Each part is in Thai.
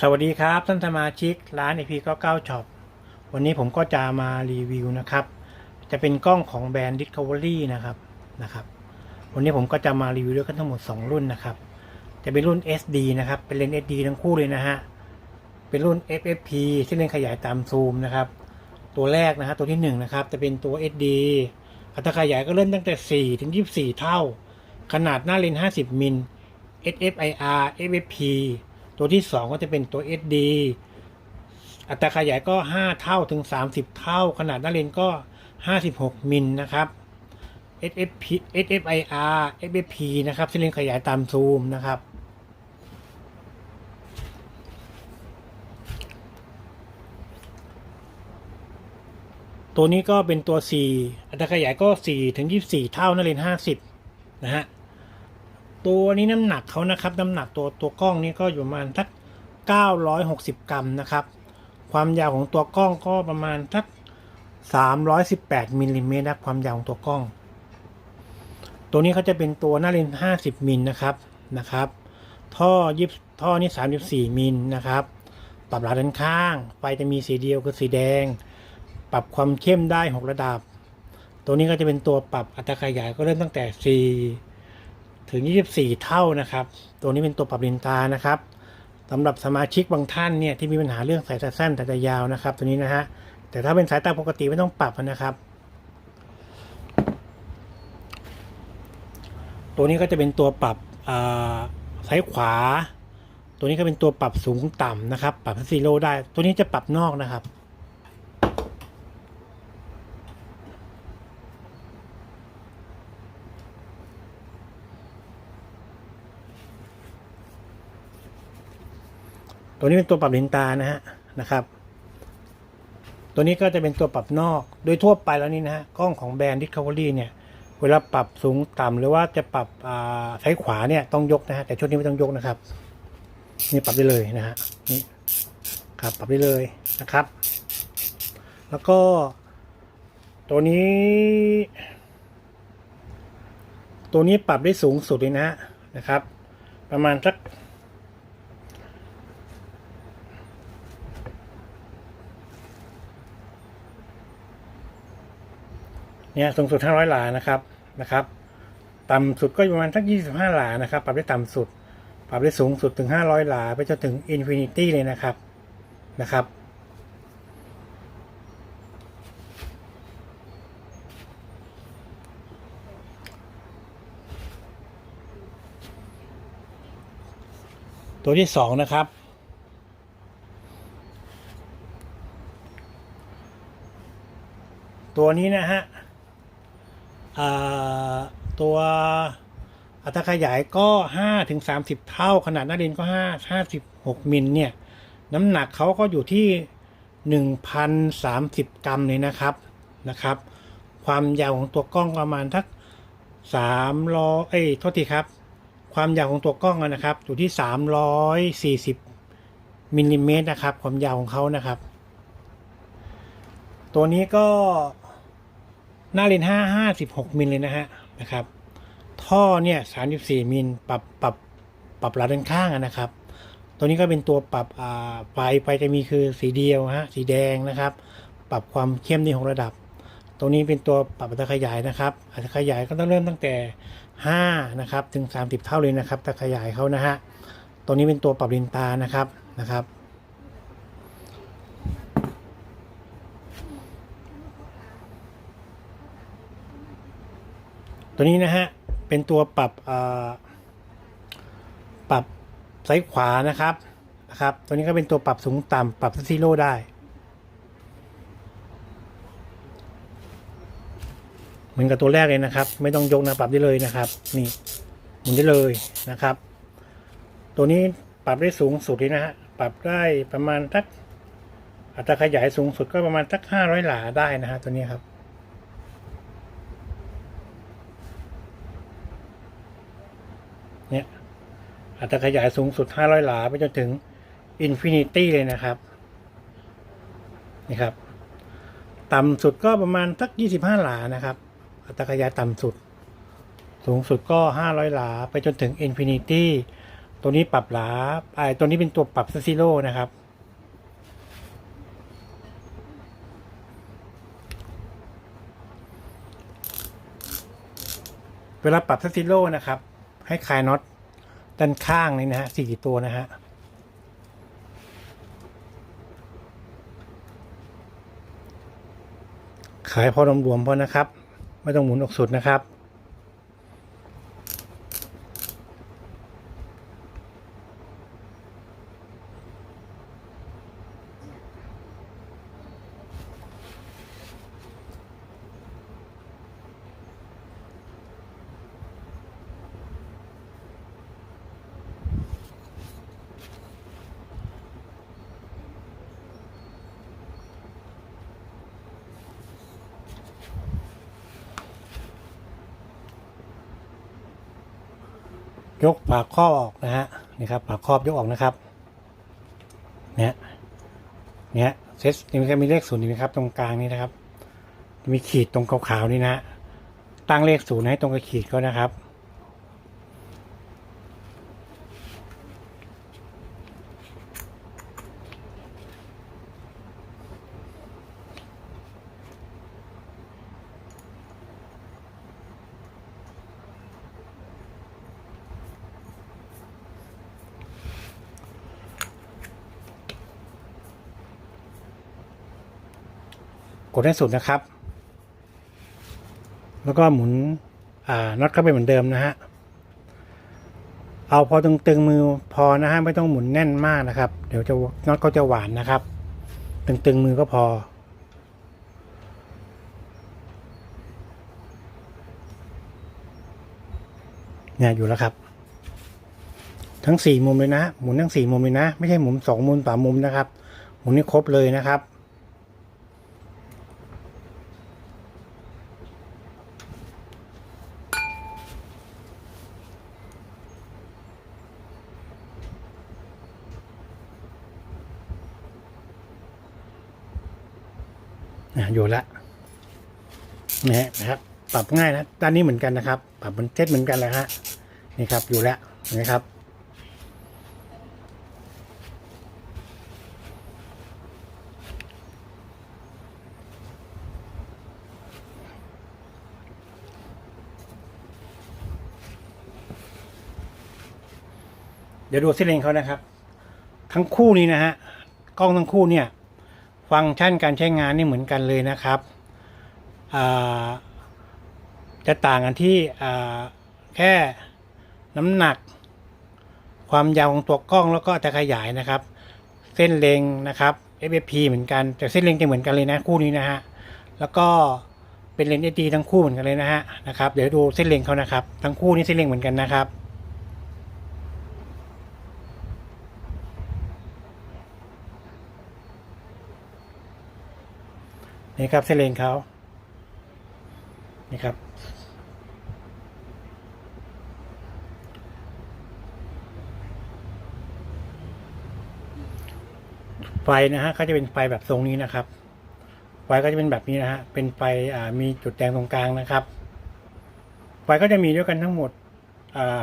สวัสดีครับท่านสมาชิกร้าน AP 99 Shop วันนี้ผมก็จะมารีวิวนะครับ จะเป็นกล้องของแบรนด์ Discovery นะครับนะครับ วันนี้ผมก็จะมารีวิวด้วยกันทั้งหมด 2 รุ่นนะครับ จะเป็นรุ่น SD นะครับ เป็นเลนส์ SD ทั้งคู่เลยนะฮะเป็นรุ่น FFP ที่เลนส์ขยายตามซูมนะครับ ตัวแรกนะฮะตัวที่1นะครับจะเป็นตัว SD อัตราขยายก็เริ่มตั้งแต่ 4 ถึง 24 เท่า ขนาดหน้าเลนส์50มิล SFIR FFP ตัวที่ 2 ก็จะเป็นตัว SD อัตราขยายก็ 5 เท่าถึง 30 เท่า ขนาดหน้าเลนส์ก็ 56 มิลนะครับ SFP SFIR FFP นะครับที่เลนขยายตามซูมนะครับ ตัวนี้ก็เป็นตัว 4 อัตราขยายก็ 4 ถึง 24 เท่านั่นเลน50 นะฮะ ตัวนี้น้ำหนักเขานะครับ น้ำหนักตัวตัวกล้องนี้ก็อยู่ประมาณสัก960 กรัมนะครับ ความยาวของตัวกล้องก็ประมาณสัก318มิลลิเมตรนะความยาวของตัวกล้อง ตัวนี้เขาจะเป็นตัวหน้าเลนส์50มิลนะครับนะครับ ท่อยิบท่อนี่34มิลนะครับปรับระดับด้านข้าง ไฟจะมีสีเดียวคือสีแดง ปรับความเข้มได้ 6 ระดับ ตัวนี้ก็จะเป็นตัวปรับอัตราขยายก็เริ่มตั้งแต่ 4 ถึง 24 เท่านะครับ ตัวนี้เป็นตัวปรับเลนตานะครับสำหรับสมาชิกบางท่านเนี่ยที่มีปัญหาเรื่องสายตาสั้นสายตายาวนะครับ ตัวนี้นะฮะแต่ถ้าเป็นสายตาปกติไม่ต้องปรับนะครับ ตัวนี้ก็จะเป็นตัวปรับอ่าซ้ายขวา ตัวนี้ก็เป็นตัวปรับสูงต่ำนะครับ ปรับซีโร่ได้ ตัวนี้จะปรับนอกนะครับ ตัวนี้เป็นตัวปรับเลนตานะฮะนะครับ ตัวนี้ก็จะเป็นตัวปรับนอก โดยทั่วไปแล้วนี่นะฮะกล้องของแบรนด์ Discovery เนี่ยเวลาปรับสูงต่ำหรือว่าจะปรับอ่าซ้ายขวาเนี่ยต้องยกนะฮะแต่ชุดนี้ไม่ต้องยกนะครับนี่ปรับได้เลยนะฮะนี่ครับปรับได้เลยนะครับ แล้วก็ ตัวนี้ ตัวนี้ปรับได้สูงสุดเลยนะฮะนะครับ ประมาณสัก เนี่ยสูงสุด 500 หลานะครับนะครับต่ำสุดก็อยู่ประมาณสัก 25 หลานะครับ ปรับได้ต่ำสุด ปรับได้สูงสุดถึง 500 หลา ไปจนถึงอินฟินิตี้เลยนะครับนะครับ ตัวที่สองนะครับ ตัวนี้นะฮะ ตัวอัตราขยายก็ 5 ถึง 30 เท่า ขนาดหน้าเลนก็ 5 56 มิลเนี่ย น้ำหนักเขาก็อยู่ที่ 1,030 กรัมเลยนะครับนะครับ ความยาวของตัวกล้องประมาณทัก300เอ้ยโทษทีครับ ความยาวของตัวกล้องนะครับ อยู่ที่ 340มิลลิเมตรนะครับ ความยาวของเขานะครับ ตัวนี้ก็ หน้าเลนห้าห้าสิบหกมิลเลยนะฮะนะครับ ท่อเนี่ยสามสิบสี่มิลปรับปรับปรับระดับข้างนะครับ ตัวนี้ก็เป็นตัวปรับอ่าไฟไฟจะมีคือสีเดียวฮะสีแดงนะครับ ปรับความเข้มในหกระดับ ตัวนี้เป็นตัวปรับอัตราขยายนะครับอัตราขยายก็ต้องเริ่มตั้งแต่ห้านะครับถึงสามสิบเท่าเลยนะครับอัตราขยายเขานะฮะตัวนี้เป็นตัวปรับเลนตานะครับนะครับ ตัวนี้นะฮะ เป็นตัวปรับปรับซ้ายขวานะครับนะครับ ตัวนี้ก็เป็นตัวปรับสูงต่ำปรับซีโร่ได้ เหมือนกับตัวแรกเลยนะครับ ไม่ต้องยกนะปรับได้เลยนะครับ นี่หมุนได้เลยนะครับ ตัวนี้ปรับได้สูงสุดเลยนะฮะปรับได้ประมาณสักอัตราขยายสูงสุดก็ประมาณสักห้าร้อยหลาได้นะฮะตัวนี้ครับ เนี่ยอัตราขยายสูงสุด 500 หลา ไปจนถึงอินฟินิตี้เลยนะครับนี่ครับ ต่ำสุดก็ประมาณสัก 25 หลานะครับ อัตราขยายต่ำสุด สูงสุดก็ 500 หลา ไปจนถึงอินฟินิตี้ตัวนี้ปรับหลาไอตัวนี้เป็นตัวปรับซีโร่นะครับเวลาปรับซีโร่นะครับ ให้คลายน็อตด้านข้างนี่นะฮะสี่ตัวนะฮะขายพอรวมๆพอนะครับ ไม่ต้องหมุนออกสุดนะครับ ยกปากครอบออกนะฮะนี่ครับปากครอบยกออกนะครับเนี่ยเนี่ยเซตนี่ก็มีเลขศูนย์นี่นะครับ ตรงกลางนี่นะครับ มีขีดตรงขาวๆนี่นะตั้งเลขศูนย์ให้ตรงกับขีดก็นะครับ กดให้สุดนะครับ แล้วก็หมุนอ่าน็อตเข้าไปเหมือนเดิมนะฮะ เอาพอตึงๆมือพอนะฮะไม่ต้องหมุนแน่นมากนะครับ เดี๋ยวจะน็อตก็จะหวานนะครับ ตึงๆมือก็พอ เนี่ยอยู่แล้วครับ ทั้งสี่มุมเลยนะ หมุนทั้งสี่มุมเลยนะ ไม่ใช่หมุนสองมุมสามมุมนะครับ หมุนให้ครบเลยนะครับ นะอยู่ละนะฮะนะครับ ปรับง่ายนะด้านนี้เหมือนกันนะครับ ปรับมันเซตเหมือนกันเลยฮะนี่ครับอยู่แล้วนะครับเดี๋ยวดูเส้นเลนเขานะครับ ทั้งคู่นี้นะฮะกล้องทั้งคู่เนี่ย ฟังก์ชันการใช้งานนี่เหมือนกันเลยนะครับ จะต่างกันที่แค่น้ำหนัก ความยาวของตัวกล้องแล้วก็จะขยายนะครับ เส้นเลงนะครับ FFP เหมือนกันแต่เส้นเลงจะเหมือนกันเลยนะคู่นี้นะฮะแล้วก็เป็นเลนส์ SD ทั้งคู่เหมือนกันเลยนะฮะนะครับเดี๋ยวดูเส้นเลงเขานะครับ ทั้งคู่นี้เส้นเลงเหมือนกันนะครับ นี่ครับเส้นเลนเขานี่ครับไฟนะฮะเขาจะเป็นไฟแบบทรงนี้นะครับไฟก็จะเป็นแบบนี้นะฮะเป็นไฟมีจุดแดงตรงกลางนะครับไฟก็จะมีด้วยกันทั้งหมด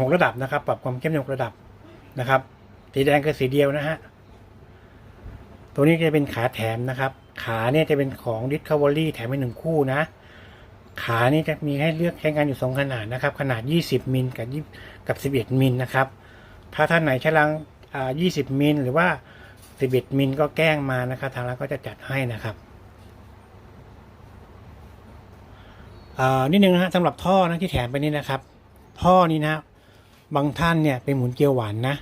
หกระดับนะครับ ปรับความเข้มในหกระดับนะครับ สีแดงคือสีเดียวนะฮะตัวนี้จะเป็นขาแถมนะครับ ขาเนี่ยจะเป็นของ Discovery แถมไปหนึ่งคู่นะ ขานี่จะมีให้เลือกใช้งานอยู่สองขนาดนะครับ ขนาด 20 มิลกับ20กับ 11 มิลนะครับ ถ้าท่านไหนใช้รังอ่า20 มิลหรือว่า 11 มิลก็แกล้งมานะครับ ทางร้านก็จะจัดให้นะครับอ่านิดนึงนะฮะสำหรับท่อนะที่แถมไปนี่นะครับ ท่อนี้นะ บางท่านเนี่ยเป็นหมุนเกลียวหวานนะ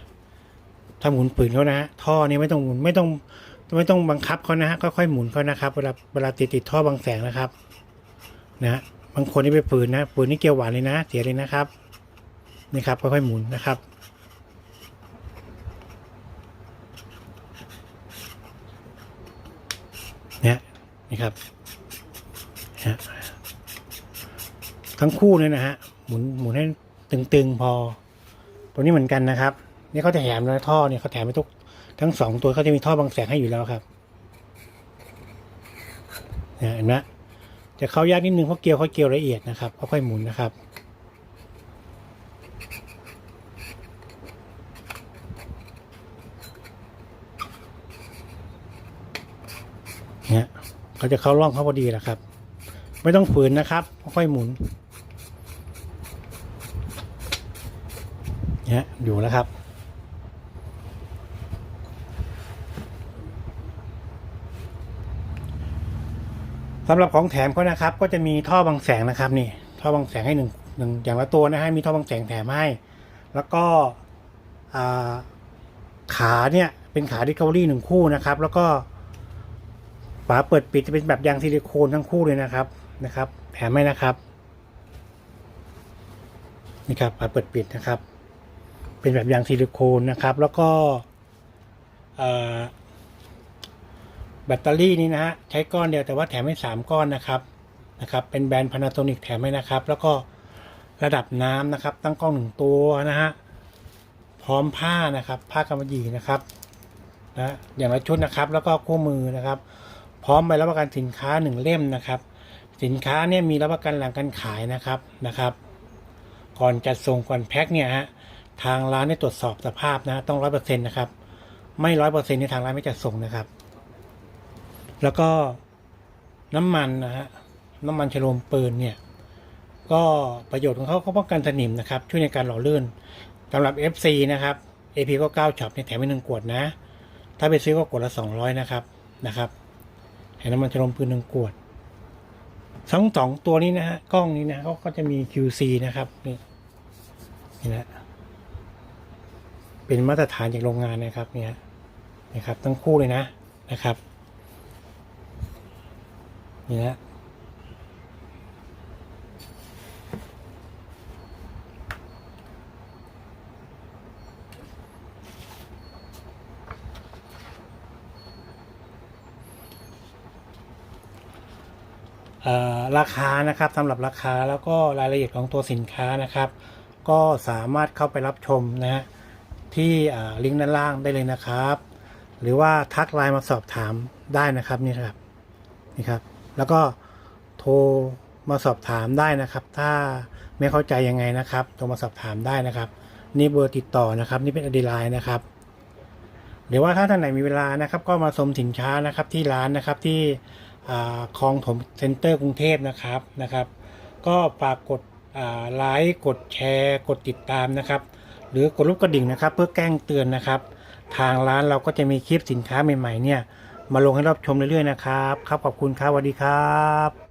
ถ้าหมุนปืนเขานะฮะท่อนี้ไม่ต้องหมุนไม่ต้อง ไม่ต้องบังคับเขานะฮะค่อยๆหมุนเขานะครับเวลาเวลาติดติดท่อบางแสงนะครับนะฮะบางคนนี่ไปปืนนะปืนนี่เกลียวหวานเลยนะ เสียเลยนะครับนี่ครับค่อยๆหมุนนะครับเนี่ยนี่ครับนะฮะทั้งคู่เลยนะฮะหมุนหมุนให้ตึงๆพอ ตัวนี้เหมือนกันนะครับ นี่เขาจะแถมแล้วท่อเนี่ยเขาแถมไปทุก ทั้งสองตัวเขาจะมีท่อบังแสงให้อยู่แล้วครับเห็นไหมจะเข้ายากนิดนึงเพราะเกลียวเขาเกลียวละเอียดนะครับค่อยหมุนนะครับเนี่ยเขาจะเข้าร่องเขาพอดีแหละครับ ไม่ต้องฝืนนะครับค่อยหมุนเนี่ยอยู่แล้วครับ สำหรับของแถมเขานะครับ ก็จะมีท่อบังแสงนะครับนี่ท่อบังแสงให้หนึ่งหนึ่งอย่างละตัวนะฮะมีท่อบังแสงแถมให้ แล้วก็ขาเนี่ยเป็นขาดิคา v รี่หนึ่งคู่นะครับ แล้วก็ฝาเปิดปิดจะเป็นแบบยางซิลิโคนทั้งคู่เลยนะครับนะครับ แถมให้นะครับนี่ครับฝาเปิดปิดนะครับ เป็นแบบยางซิลิโคนนะครับ แล้วก็ แบตเตอรี่นี้นะฮะใช้ก้อนเดียวแต่ว่าแถมให้สามก้อนนะครับนะครับ เป็นแบรนด์ Panasonic แถมให้นะครับ แล้วก็ระดับน้ำนะครับ ตั้งกล้องหนึ่งตัวนะฮะพร้อมผ้านะครับ ผ้ากำมะหยี่นะครับนะอย่างละชุดนะครับ แล้วก็คู่มือนะครับ พร้อมใบรับประกันสินค้าหนึ่งเล่มนะครับ สินค้าเนี่ยมีรับประกันหลังการขายนะครับนะครับ ก่อนจัดส่งก่อนแพ็คเนี่ยฮะทางร้านได้ตรวจสอบสภาพนะต้องร้อยเปอร์เซ็นต์นะครับ ไม่ร้อยเปอร์เซ็นต์ในทางร้านไม่จัดส่งนะครับ แล้วก็น้ำมันนะฮะน้ำมันชโลมปืนเนี่ยก็ประโยชน์ของเขาเขาป้องกันสนิมนะครับ ช่วยในการหล่อลื่นสำหรับ FC นะครับ AP ก็9ช็อปเนี่ยแถมไปหนึ่งขวดนะ ถ้าไปซื้อก็ขวดละ 200 นะครับนะครับแถมน้ำมันชโลมปืนหนึ่งขวดทั้งสองตัวนี้นะฮะกล้องนี้นะเขาก็จะมี QC นะครับนี่นี่นะเป็นมาตรฐานจากโรงงานนะครับเนี่ยนะครับทั้งคู่เลยนะนะครับ นี่นะราคานะครับสำหรับราคาแล้วก็รายละเอียดของตัวสินค้านะครับ ก็สามารถเข้าไปรับชมนะฮะที่ลิงก์ด้านล่างได้เลยนะครับ หรือว่าทักไลน์มาสอบถามได้นะครับนี่ครับนี่ครับ แล้วก็โทรมาสอบถามได้นะครับ ถ้าไม่เข้าใจยังไงนะครับโทรมาสอบถามได้นะครับ นี่เบอร์ติดต่อนะครับ นี่เป็นอดีไลน์นะครับ หรือว่าถ้าท่านไหนมีเวลานะครับ ก็มาชมสินค้านะครับที่ร้านนะครับที่คลองถมเซ็นเตอร์กรุงเทพนะครับนะครับ ก็ฝากกดไลค์กดแชร์ กดติดตามนะครับ หรือกดรูปกระดิ่งนะครับ เพื่อแจ้งเตือนนะครับ ทางร้านเราก็จะมีคลิปสินค้าใหม่ๆเนี่ย มาลงให้รับชมเรื่อยๆนะครับ ครับขอบคุณครับสวัสดีครับ